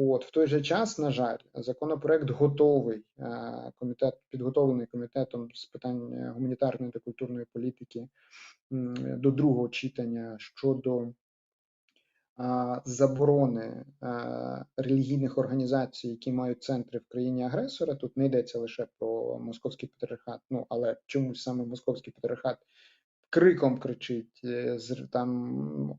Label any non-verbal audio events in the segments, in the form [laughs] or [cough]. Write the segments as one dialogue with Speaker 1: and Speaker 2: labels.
Speaker 1: От в той же час, на жаль, законопроект готовий. е, Комітет підготовлений комітетом з питань е, гуманітарної та культурної політики до другого читання щодо заборони е, релігійних організацій, які мають центри в країні агресора. Тут не йдеться лише про московський патріархат, ну але чомусь саме московський патріархат криком кричить, з- там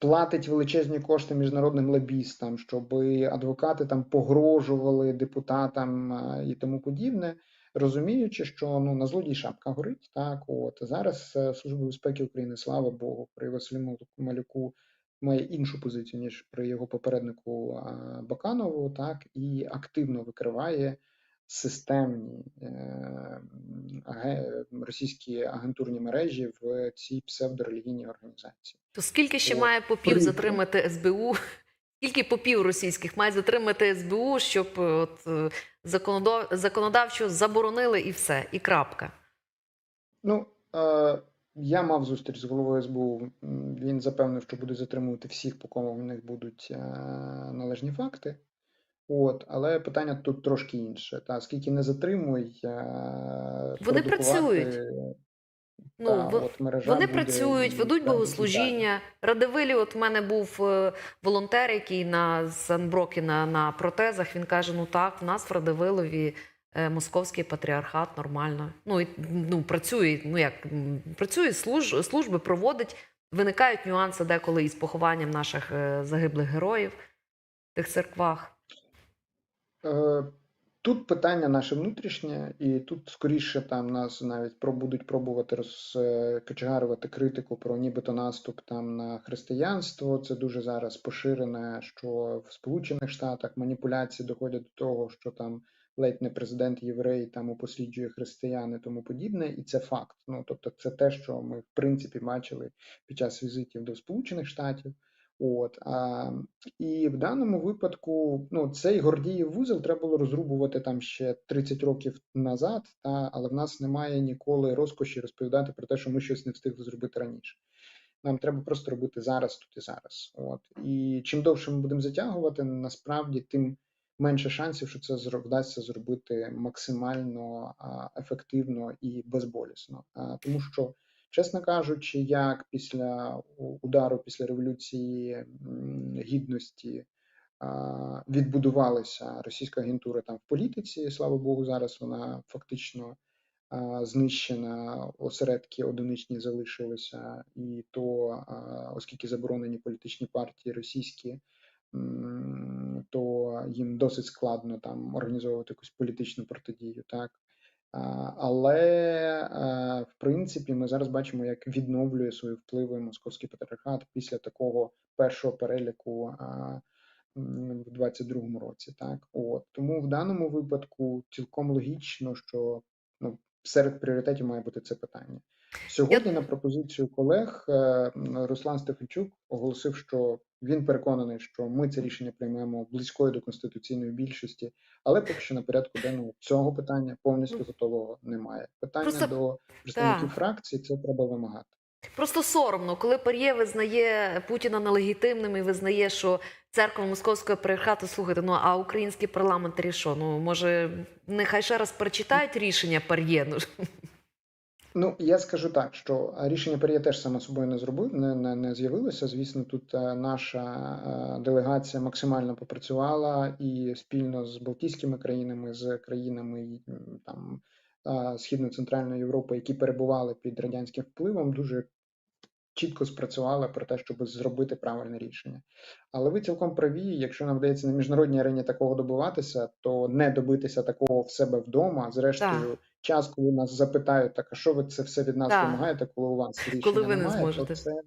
Speaker 1: платить величезні кошти міжнародним лобістам, щоб адвокати там погрожували депутатам е, і тому подібне, розуміючи, що ну на злодій шапка горить. Так, от зараз е, Служба безпеки України, слава Богу, при Василю Малюку має іншу позицію ніж при його попереднику е, Баканову, так і активно викриває системні е, російські агентурні мережі в цій псевдорелігійній організації.
Speaker 2: То скільки ще
Speaker 1: От,
Speaker 2: має попів
Speaker 1: при-
Speaker 2: затримати СБУ? [laughs] Скільки попів російських має затримати СБУ, щоб е, от, е, законодав... законодавчо заборонили і все, і крапка.
Speaker 1: Ну, е, я мав зустріч з головою СБУ. Він запевнив, що буде затримувати всіх, по кому в них будуть е, належні факти. От, але питання тут трошки інше. Та скільки не затримуй,
Speaker 2: Вони працюють.
Speaker 1: та,
Speaker 2: Ну,
Speaker 1: от мережа
Speaker 2: Вони
Speaker 1: буде
Speaker 2: працюють, ведуть богослужіння. Радивилі, от в мене був е, волонтер, який на Санброкі на, на протезах. Він каже: ну так, в нас в Радивилові е, московський патріархат нормально. Ну і ну працює. Ну як працює служ, служби, проводить. Виникають нюанси деколи із похованням наших е, загиблих героїв в тих церквах.
Speaker 1: Е, Тут питання наше внутрішнє, і тут скоріше там нас навіть будуть пробувати розкачегарувати критику про нібито наступ там на християнство. Це дуже зараз поширене, що в Сполучених Штатах маніпуляції доходять до того, що там ледь не президент єврей там упосліджує християн і тому подібне, і це факт. Ну тобто, це те, що ми в принципі бачили під час візитів до Сполучених Штатів. От а, і в даному випадку, ну цей Гордіїв вузол треба було розрубувати там ще 30 років назад, та але в нас немає ніколи розкоші розповідати про те, що ми щось не встигли зробити раніше. Нам треба просто робити зараз, тут і зараз. От і чим довше ми будемо затягувати, насправді тим менше шансів, що це вдасться зробити максимально ефективно і безболісно. Тому що Чесно кажучи, як після удару після революції гідності відбудувалася російська агентура там в політиці, слава Богу, зараз вона фактично знищена, осередки одиничні залишилися, і то, оскільки заборонені політичні партії російські, то їм досить складно там організовувати якусь політичну протидію. Так Але е, в принципі ми зараз бачимо, як відновлює свої впливи московський патріархат після такого першого переліку в 22-му році. Так, от тому в даному випадку цілком логічно, що ну серед пріоритетів має бути це питання. Сьогодні на пропозицію колег е, Руслан Стефанчук оголосив, що він переконаний, що ми це рішення приймемо близькою до конституційної більшості, але поки що на порядку денному цього питання повністю готового немає. Питання
Speaker 2: просто-
Speaker 1: до представників
Speaker 2: так.
Speaker 1: фракції це треба вимагати.
Speaker 2: Просто соромно, коли Пар'є визнає Путіна нелегітимним і визнає, що церква московського патріархату, слухайте, ну а українські парламентарі що? Ну може, нехай ще раз перечитають рішення Пар'є. Ну
Speaker 1: Ну я скажу так, що рішення Пар'є теж саме собою не зробив, не, не, не з'явилося. Звісно, тут е, наша е, делегація максимально попрацювала і спільно з Балтійськими країнами, з країнами там е, Східно-Центральної Європи, які перебували під радянським впливом, дуже чітко спрацювали про те, щоб зробити правильне рішення. Але ви цілком праві, якщо нам вдається на міжнародній арені такого добиватися, то не добитися такого в себе вдома. Зрештою, час, коли нас запитають, так а що ви це все від нас
Speaker 2: Так.
Speaker 1: вимагаєте, коли у вас рішення
Speaker 2: Коли ви не
Speaker 1: немає,
Speaker 2: зможете.
Speaker 1: то це